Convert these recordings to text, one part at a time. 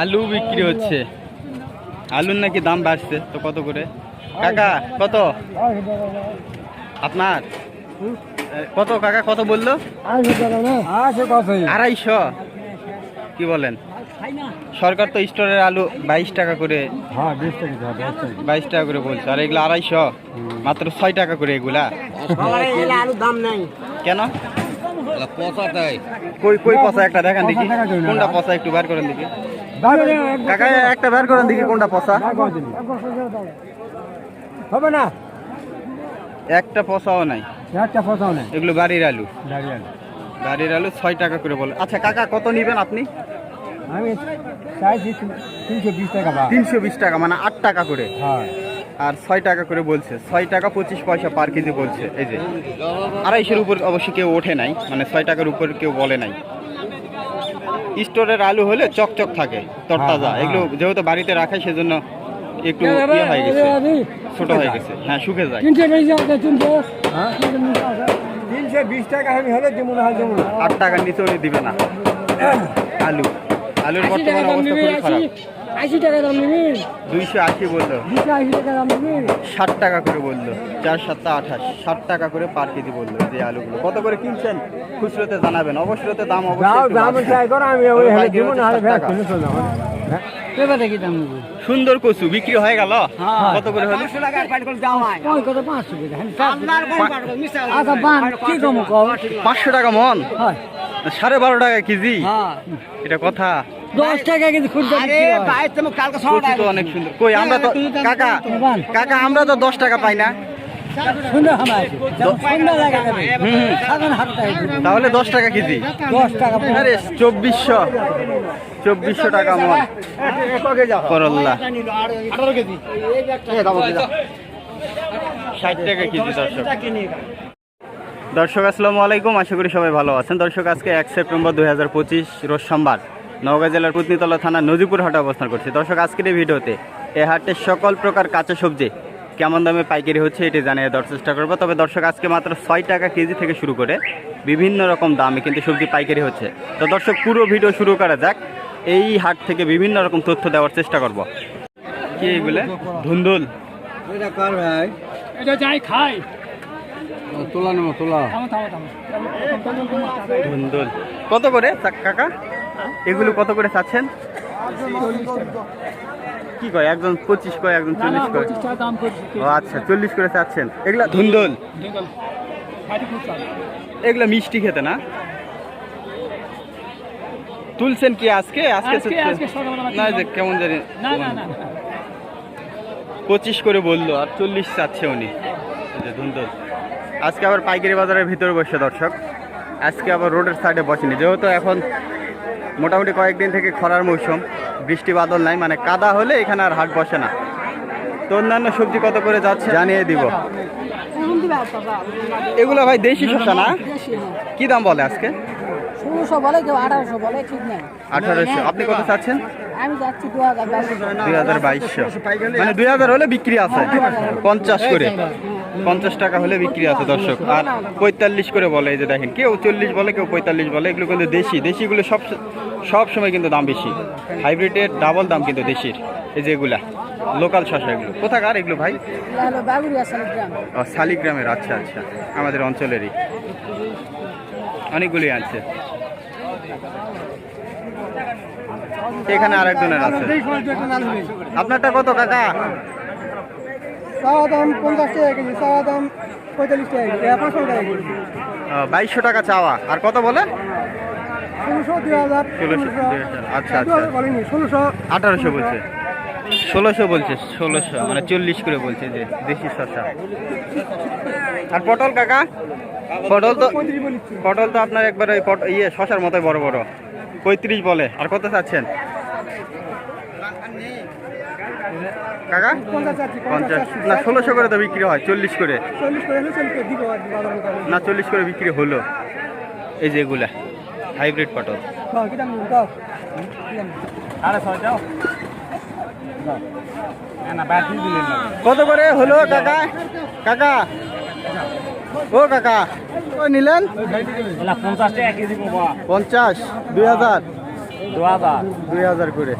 আলু বিক্রি হচ্ছে। আলুর নাকি দাম বাড়ছে তো কত করে? কাকা কত? আপনার? কত কাকা কত বলল? আড়াইশো। কি বলেন? সরকার তো স্টোরের আলু বাইশ টাকা করে। বাইশ টাকা করে বলছে আর এগুলো আড়াইশো। মাত্র ছয় টাকা করে এগুলা। আলুর দাম নাই। কেন? পচা কই কই পচা? একটা দেখান দেখি। কোনটা পচা একটু বের করেন দেখি। কাকা একটা বের করেন দেখি কোনটা পচা। হবে না। একটা পচাও নাই। একটা পচাও নেই। এগুলো বাড়ির আলু। বাড়ির আলু। ছয় টাকা করে বলে। আচ্ছা কাকা কত নিবেন আপনি? আমি চাইছি তিনশো বিশ টাকা তিনশো বিশ টাকা মানে আট টাকা করে। হ্যাঁ। আর ছয় টাকা করে বলছে। ছয় টাকা পঁচিশ পয়সা পার কেজি বলছে। এই যে আড়াইশোর উপর অবশ্যই কেউ ওঠে নাই মানে ছয় টাকার উপর কেউ বলে নাই। স্টোরের আলু হলে চকচক থাকে তরতাজা হ্যাঁ, হ্যাঁ, এগুলো যেহেতু বাড়িতে রাখায় সেজন্য একটু ইয়ে হয়ে গেছে ছোট হয়ে গেছে। হ্যাঁ শুকে যায়। হ্যাঁ? তিনশো বিশ টাকা আমি হলে যেমন হয় যেমন আট টাকার নিচে উনি দিবে না। আলু। আলুর বর্তমান অবস্থা খুবই খারাপ। আশি টাকা দাম নিবি? দুইশো আশি বলল। দুশো আশি টাকা দাম নিবি? ষাট টাকা করে বলল। চার সাতটা আঠাশ। ষাট টাকা করে পার কেজি বলল যে আলুগুলো। কত করে কিনছেন? খুচরোতে জানাবেন। অবশ্যই দাম অবশ্যই। হ্যাঁ? সুন্দর কচু বিক্রি হয়ে গেল? কত করে হলো? পাঁচশো টাকা আচ্ছা বান কি কম কও পাঁচশো টাকা মন? সাড়ে বারো টাকা কেজি? হ্যাঁ। এটা কথা। দশ টাকা কিন্তু খুচরা বিক্রি হয়। কচু তো অনেক সুন্দর। কই আমরা তো কাকা কাকা আমরা তো দশ টাকা পাই না। তাহলে দশ টাকা কেজি। দশ টাকা আরে চব্বিশশো। চব্বিশশো টাকা মন। করল্লা। ষাট টাকা কেজি দর্শক। দর্শক আসসালামু আলাইকুম। আশা করি সবাই ভালো আছেন। দর্শক আজকে এক সেপ্টেম্বর দুই হাজার পঁচিশ রোজ সোমবার। নওগাঁ জেলার পুতনিতলা থানা নদীপুর হাটে অবস্থান করছে। দর্শক আজকের এই ভিডিওতে এই হাটের সকল প্রকার কাঁচা সবজি কেমন দামে পাইকারি হচ্ছে এটি জানিয়ে দেওয়ার চেষ্টা করব। তবে দর্শক আজকে মাত্র ছয় টাকা কেজি থেকে শুরু করে বিভিন্ন রকম দামে কিন্তু সবজি পাইকারি হচ্ছে। তো দর্শক পুরো ভিডিও শুরু করা যাক। এই হাট থেকে বিভিন্ন রকম তথ্য দেওয়ার চেষ্টা করব। কি এইগুলো ধুন্দুল। এটা কার ভাই? এটা যাই খাই। তোলা নেব তোলা। থামো থামো থামো। ধুন্দুল। কত করে? কাকা? এগুলো কত করে চাচ্ছেন? কি কয়? একজন পঁচিশ কয় একজন চল্লিশ কয়? ও আচ্ছা চল্লিশ করে চাচ্ছেন। এগুলা ধুন্দুল। এগুলা মিষ্টি খেতে না? তুলছেন কি আজকে? আজকে না যে কেমন জানি না না না পঁচিশ করে বলল আর চল্লিশ চাচ্ছে উনি। এই যে ধুন্দুল। আজকে আবার পাইকারি বাজারের ভিতরে বসে দর্শক। আজকে আবার রোডের সাইডে বসেনি। যেহেতু এখন মোটামুটি কয়েকদিন থেকে খরার মৌসুম বৃষ্টি বাদল নাই মানে কাদা হলে এখানে আর হাট বসে না। তো অন্যান্য সবজি কত করে যাচ্ছে জানিয়ে দিব। এগুলো ভাই দেশি শসা না? কি দাম বলে আজকে? ষোলোশো বলে কেউ আঠারোশো বলে ঠিক নাই। আঠারোশো। আপনি কত চাচ্ছেন? আমি যাচ্ছি দু হাজার বাইশশো। মানে দুই হাজার হলে বিক্রি আছে। পঞ্চাশ করে। পঞ্চাশ টাকা হলে বিক্রি আছে, দর্শক। আর পঁয়তাল্লিশ করে বলে, এই যে দেখেন, কেউ চল্লিশ বলে, কেউ পঁয়তাল্লিশ বলে, এগুলো কিন্তু দেশি। দেশিগুলো সব সব সময় কিন্তু দাম বেশি। হাইব্রিডের ডাবল দাম কিন্তু দেশির, এই যে এগুলা, লোকাল শসা এগুলো। কোথাকার এগুলো ভাই? ও, শালিগ্রামের আচ্ছা আচ্ছা আমাদের অঞ্চলেরই। অনেকগুলি আছে। এখানে আরেকজনের আছে। আপনারটা কত, কাকা? চাওয়া দাম পঞ্চাশ টাকা কেজি চাওয়া দাম পঁয়তাল্লিশ টাকা কেজি পাঁচশো টাকা কেজি বাইশশো টাকা চাওয়া। আর কত বলে? ষোলোশো দুই হাজার। আচ্ছা আচ্ছা। ষোলোশো। আঠারোশো বলছে। ষোলোশো বলছে ষোলোশো। মানে চল্লিশ করে বলছে যে দেশি শসা। আর পটল কাকা? পটল তো পটল তো আপনার একবার ওই ইয়ে শশার মতোই বড় বড়। পঁয়ত্রিশ বলে। আর কত চাচ্ছেন? কাকা? পঞ্চাশ না ষোলোশো করে তো বিক্রি হয় চল্লিশ করে। না চল্লিশ করে বিক্রি হলো। এই যে এগুলা হাইব্রিড পটল। কত করে হলো কাকা? কাকা? ও কাকা। ও নিলেন? পঞ্চাশ টাকা কেজি বাবা পঞ্চাশ দুই হাজার। দু হাজার দুই হাজার করে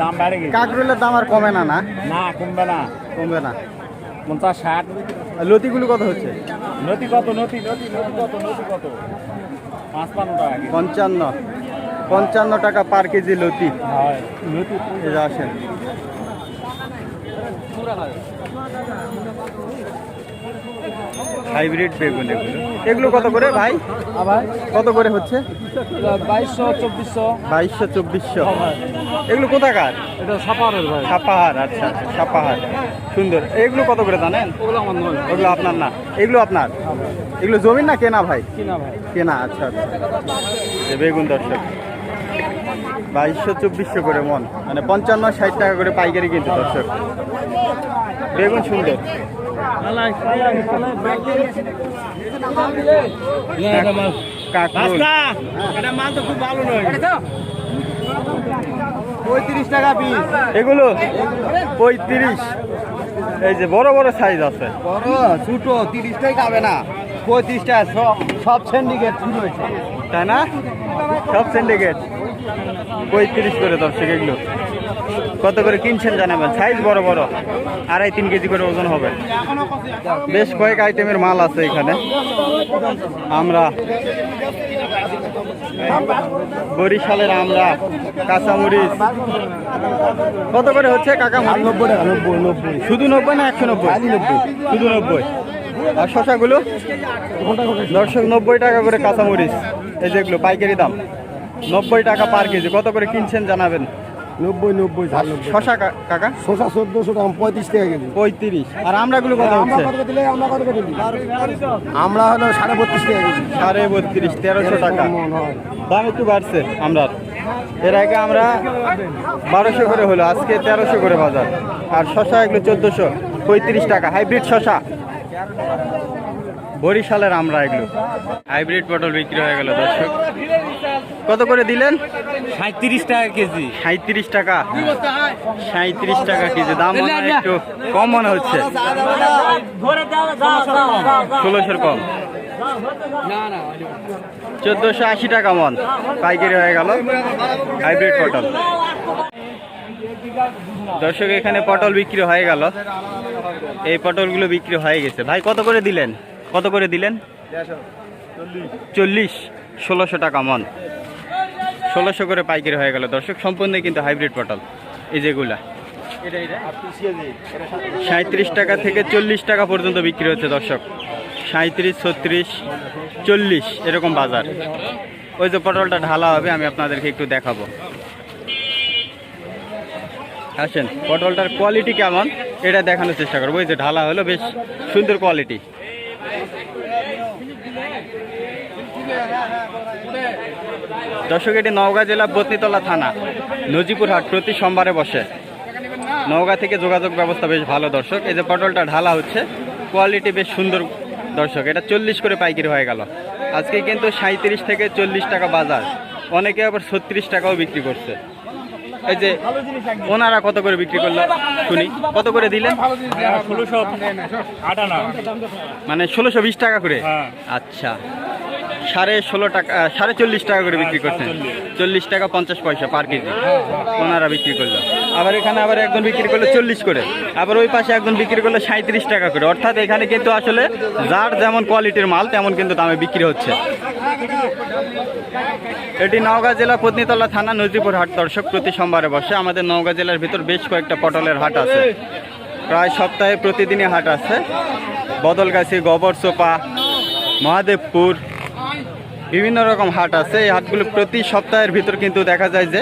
দাম বেড়ে গেছে। কাকরুলের দাম আর কমে না না? না কমবে না। কমবে না। পঞ্চাশ ষাট। লতিগুলো কত হচ্ছে? নদী কত নদী নদী নদী কত নদী কত? পাঁচ পান্ন টাকা। পঞ্চান্ন। পঞ্চান্ন টাকা পার কেজি লতি। হয়। যে আসেন। হাইব্রিড বেগুন এগুলো। এগুলো কত করে ভাই? আবার? কত করে হচ্ছে? বাইশশো চব্বিশশো। বাইশশো চব্বিশশো। এগুলো কোথাকার? এটা সাপারের ভাই। সাপাহার আচ্ছা আচ্ছা সাপাহার। সুন্দর। এগুলো কত করে জানেন? ওগুলো আমার নয়। ওগুলো আপনার না। এগুলো আপনার? এগুলো জমি না কেনা ভাই? কিনা ভাই। কেনা আচ্ছা আচ্ছা। বেগুন দর্শক। বাইশশো চব্বিশশো করে মন। মানে পঞ্চান্ন ষাট টাকা করে পাইকারি কিন্তু দর্শক। বেগুন সুন্দর। কাঁকরোল এটা মাল তো খুব পঁয়ত্রিশ টাকা পিস এগুলো? পঁয়ত্রিশ। এই যে বড় বড় সাইজ আছে। বড় ছোট তিরিশটাই খাবে না। পঁয়ত্রিশটা সব সব সিন্ডিকেট শুরু হয়েছে। তাই না? সব সিন্ডিকেট পঁয়ত্রিশ করে দর্শক এগুলো কত করে কিনছেন জানাবেন? সাইজ বড় বড়। আড়াই তিন কেজি করে ওজন হবে। বেশ কয়েক আইটেমের মাল আছে এখানে। আমরা বরিশালের আমরা কাঁচামরিচ। কত করে হচ্ছে কাকা নব্বই টাকা নব্বই নব্বই। শুধু নব্বই না একশো নব্বই? শুধু নব্বই। আর শশাগুলো দর্শক নব্বই টাকা করে কাঁচামরিচ। এই যেগুলো পাইকারি দাম। নব্বই টাকা পার কেজি। কত করে কিনছেন জানাবেন? নব্বই নব্বই আর শশা কা- কাকা? শশা চোদ্দশো টাকা পঁয়ত্রিশ টাকা কেজি। পঁয়ত্রিশ। আর আমরাগুলো কত হচ্ছে? দিলে আমরা কত করে দিই আমরা হলো সাড়ে বত্রিশ টাকা কেজি। সাড়ে বত্রিশ তেরোশো টাকা। দাম একটু বাড়ছে এর আগে আমরা বারোশো করে হলো আজকে তেরোশো করে বাজার। আর শশা এগুলো চোদ্দোশো পঁয়ত্রিশ টাকা। হাইব্রিড শশা। বরিশালের আমরা এগুলো। হাইব্রিড পটল বিক্রি হয়ে গেল দর্শক। কত করে দিলেন? সাঁত্রিশ টাকা কেজি। সাঁত্রিশ টাকা। সাঁত্রিশ টাকা কেজি। দাম একটু কম মনে হচ্ছে। ষোলোশোর কম। চোদ্দোশো আশি টাকা মন। পাইকারি হয়ে গেল। হাইব্রিড পটল। দর্শক এখানে পটল বিক্রি হয়ে গেল। এই পটলগুলো বিক্রি হয়ে গেছে। ভাই কত করে দিলেন? কত করে দিলেন? চল্লিশ। ষোলোশো টাকা মন। ষোলোশো করে পাইকারি হয়ে গেল। দর্শক, সম্পূর্ণ কিন্তু হাইব্রিড পটল। এই যেগুলা। সাঁত্রিশ টাকা থেকে চল্লিশ টাকা পর্যন্ত বিক্রি হচ্ছে দর্শক। সাঁত্রিশ ছত্রিশ, চল্লিশ, এরকম বাজার। ওই যে পটলটা ঢালা হবে, আমি আপনাদেরকে একটু দেখাবো। আসেন, পটলটার কোয়ালিটি কেমন? এটা দেখানোর চেষ্টা করব। ওই যে ঢালা হলো, বেশ সুন্দর কোয়ালিটি দর্শক এটি নওগাঁ জেলা বতনিতলা থানা নজিপুর হাট প্রতি সোমবারে বসে। নওগাঁ থেকে যোগাযোগ ব্যবস্থা বেশ ভালো দর্শক। এই যে পটলটা ঢালা হচ্ছে কোয়ালিটি বেশ সুন্দর দর্শক। এটা চল্লিশ করে পাইকারি হয়ে গেল। আজকে কিন্তু সাঁত্রিশ থেকে চল্লিশ টাকা বাজার। অনেকে আবার ছত্রিশ টাকাও বিক্রি করছে। এই যে ওনারা কত করে বিক্রি করল? শুনি। কত করে দিলেন? ষোলোশো মানে ষোলোশো বিশ টাকা করে? হ্যাঁ। আচ্ছা। সাড়ে ষোলো টাকা সাড়ে চল্লিশ টাকা করে বিক্রি করছেন। চল্লিশ। টাকা পঞ্চাশ পয়সা পার কেজি। ওনারা বিক্রি করল। আবার এখানে আবার একজন বিক্রি করল চল্লিশ করে। আবার ওই পাশে একজন বিক্রি করল সাঁত্রিশ টাকা করে। অর্থাৎ এখানে কিন্তু আসলে যার যেমন কোয়ালিটির মাল তেমন কিন্তু দামে বিক্রি হচ্ছে। এটি নওগাঁ জেলা পত্নীতলা থানা নজিপুর হাট। দর্শক প্রতি সোমবারে বসে আমাদের নওগাঁ জেলার ভিতর বেশ কয়েকটা পটলের হাট আছে। প্রায় সপ্তাহে প্রতিদিনই হাট আছে। বদলগাছি গোবরচোপা মহাদেবপুর বিভিন্ন রকম হাট আছে। এই হাটগুলো প্রতি সপ্তাহের ভিতর কিন্তু দেখা যায় যে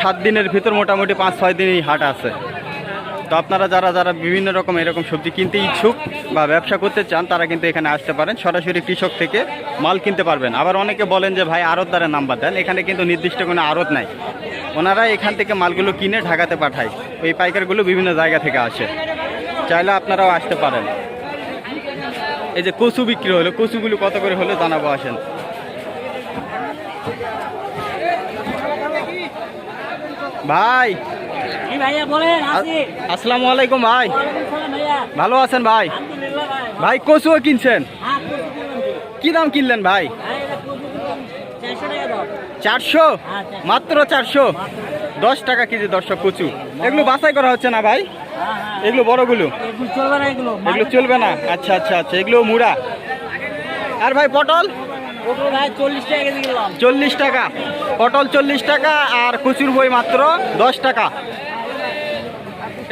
সাত দিনের ভিতর মোটামুটি পাঁচ, ছয় দিনই হাট আছে। তো আপনারা যারা যারা বিভিন্ন রকম এরকম সবজি কিনতে ইচ্ছুক বা ব্যবসা করতে চান, তারা কিন্তু এখানে আসতে পারেন। সরাসরি কৃষক থেকে মাল কিনতে পারবেন। আবার অনেকে বলেন যে, ভাই আড়তদারের নাম্বার দেন। এখানে কিন্তু নির্দিষ্ট কোনো আড়ত নাই। ওনারা এখান থেকে মালগুলো কিনে ঢাকাতে পাঠায়। ওই পাইকারগুলো বিভিন্ন জায়গা থেকে আসে। চাইলে আপনারাও আসতে পারেন। এই যে কচু বিক্রি হলো কচুগুলো কত করে হলো জানাব আসেন। ভাই। আসসালামু আলাইকুম ভাই। ভালো আছেন ভাই? ভাই। কচুও কিনছেন? হ্যাঁ কি দাম কিনলেন ভাই? দিলাম চারশো। মাত্র চারশো? দশ টাকা কেজি দর্শক কচু। এগুলো বাছাই করা হচ্ছে না ভাই? হ্যাঁ হ্যাঁ। এগুলো বড়গুলো এগুলো চলবে না এগুলো এগুলো চলবে না? আচ্ছা আচ্ছা আচ্ছা এগুলো মুড়া। আর ভাই পটল? চল্লিশ টাকা পটল চল্লিশ টাকা আর কচুর বই মাত্র দশ টাকা।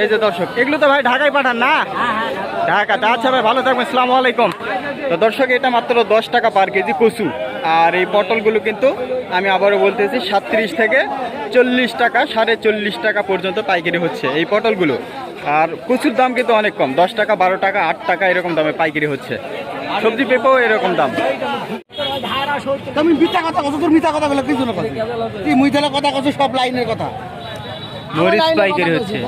এই যে দর্শক এগুলো তো ভাই ঢাকায় পাঠান না? ঢাকা হ্যাঁ ঢাকাতে। আচ্ছা ভাই ভালো থাকবেন সালামু আলাইকুম। তো দর্শক এটা মাত্র দশ টাকা পার কেজি কচু। আর এই পটলগুলো কিন্তু আমি আবারও বলতেছি সাতত্রিশ থেকে চল্লিশ টাকা সাড়ে চল্লিশ টাকা পর্যন্ত পাইকারি হচ্ছে এই পটলগুলো। আর কচুর দাম কিন্তু অনেক কম। দশ টাকা বারো টাকা আট টাকা এরকম দামে পাইকারি হচ্ছে। সবজি পেঁপেও এরকম দাম। তুমি মিথ্যা কথা কত তোর মিথ্যা কথা বলে কিছু? না তুই মুইতালা কথা কত সব লাইনের কথা? মরিচ পাইকারি হচ্ছে।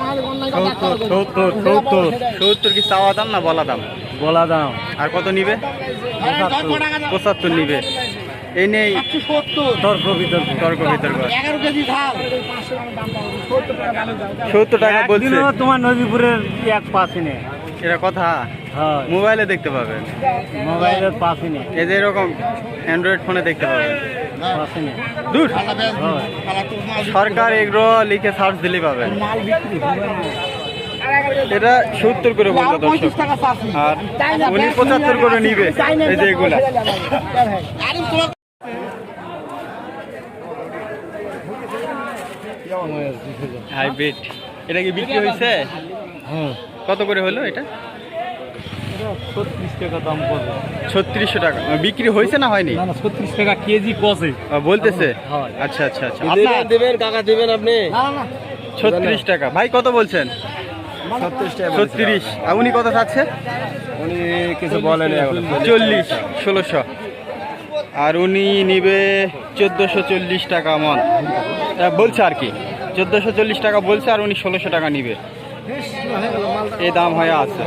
সত্তর সত্তর সত্তর সত্তর কি চাওয়া দাম না বলা দাম? বলা দাম। আর কত নিবে? পঁচাত্তর নিবে। এই নেই। তর্ক বিতর্ক তর্ক বিতর্ক সত্তর টাকা বলছে। তোমার নদীপুরের এক পাশে নেই। এটা কথা? হয়। মোবাইলে দেখতে পাবেন। মোবাইলের পাশে নেই। এই যে এরকম অ্যান্ড্রয়েড ফোনে দেখতে পাবেন। দূর। সরকার এগুলো লিখে সার্চ দিলেই পাবেন। এটা সত্তর করে বলতো দর্শক। আর উনি পঁচাত্তর করে নিবে। এই যে এগুলা। হাইব্রিড। এটা কি বিক্রি হয়েছে? হ্যাঁ। কত করে হলো এটা? ছত্রিশশো টাকা। বিক্রি হয়েছে না হয়নি? না না ছত্রিশ টাকা কেজি কষে বলতেছে? আচ্ছা আচ্ছা আচ্ছা। আপনার দেবেন কাকা দেবেন আপনি? ছত্রিশ টাকা। ভাই কত বলছেন? ছত্রিশ টাকা ছত্রিশ। আর উনি কত চাচ্ছে উনি কিছু বলেন চল্লিশ ষোলোশো। আর উনি নিবে চোদ্দোশো চল্লিশ টাকা মন। তা বলছে আর কি? চোদ্দোশো চল্লিশ টাকা বলছে আর উনি ষোলোশো টাকা নিবে। এই দাম হয়ে আছে।